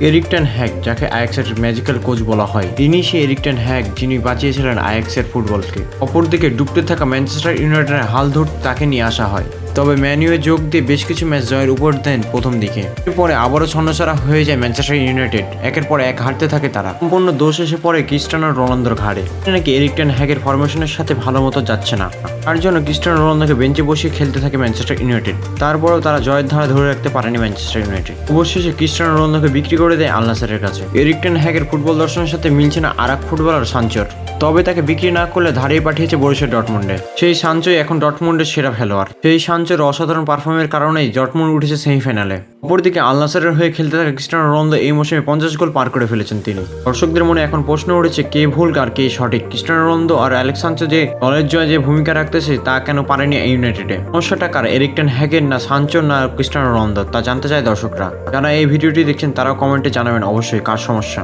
এরিকটেন hack, যাকে আয়াক্সের magical coach বলা হয়। তিনি সেই এরিকটন হ্যাক যিনি বাঁচিয়েছিলেন আয়াক্সের ফুটবলকে। অপরদিকে ডুবতে থাকা ম্যানচেস্টার ইউনাইটেডের হাল ধরতে তাকে নিয়ে আসা হয়। তবে ম্যানুয়ে যোগ দিয়ে বেশ কিছু ম্যাচ জয়ের উপর দেন প্রথম দিকে। এরপরে আবারও ছন্নছাড়া হয়ে যায় ম্যানচেস্টার ইউনাইটেড একের পর এক হারতে থাকে তারা। সম্পূর্ণ দোষ এসে পড়ে ক্রিস্টানো রোনালদোর ঘাড়ে। নাকি এরিকটেন হ্যাকের ফরমেশনের সাথে ভালো মতো যাচ্ছে না। তার জন্য ক্রিস্টানো রোনালদোকে বেঞ্চে বসিয়ে খেলতে থাকে ম্যানচেস্টার ইউনাইটেড তারপরেও তারা জয়ের ধারা ধরে রাখতে পারেনি ম্যানচেস্টার ইউনাইটেড অবশেষে ক্রিস্টানো রোনালদোকে বিক্রি করে দেয় আলনাসারের কাছে। এরিকটেন হ্যাগের ফুটবল দর্শনের সাথে মিলছে না আর এক ফুটবলার সাঞ্চোর তবে তাকে বিক্রি না করলে ধারেই পাঠিয়েছে বরিশাল ডটমুন্ডে সেই সাঞ্চোই এখন ডটমুন্ডের সেরা খেলোয়াড়। সেই সাঞ্চোর অসাধারণ পারফর্মের কারণেই ডটমুন্ড উঠেছে সেমিফাইনালে অপরদিকে আলনাসারের হয়ে খেলতে থাকা ক্রিস্টানো রোনালদো এই মৌসুমে পঞ্চাশ গোল পার করে ফেলেছেন তিনি। দর্শকদের মনে এখন প্রশ্ন উঠেছে, কে ভুল আর কে সঠিক? ক্রিস্টানো রোনালদো আর অ্যালেক্স সাঞ্চো যে দলের জয়ে যে ভূমিকা রাখতেছে, তা কেন পারেনি ইউনাইটেডে সমস্যাটা কার? এরিকটেন হ্যাগের না সাঞ্চো না ক্রিস্টানো রোনালদো তা জানতে চায় দর্শকরা। যারা এই ভিডিওটি দেখছেন, তারাও কমেন্টে জানাবেন অবশ্যই, কার সমস্যা?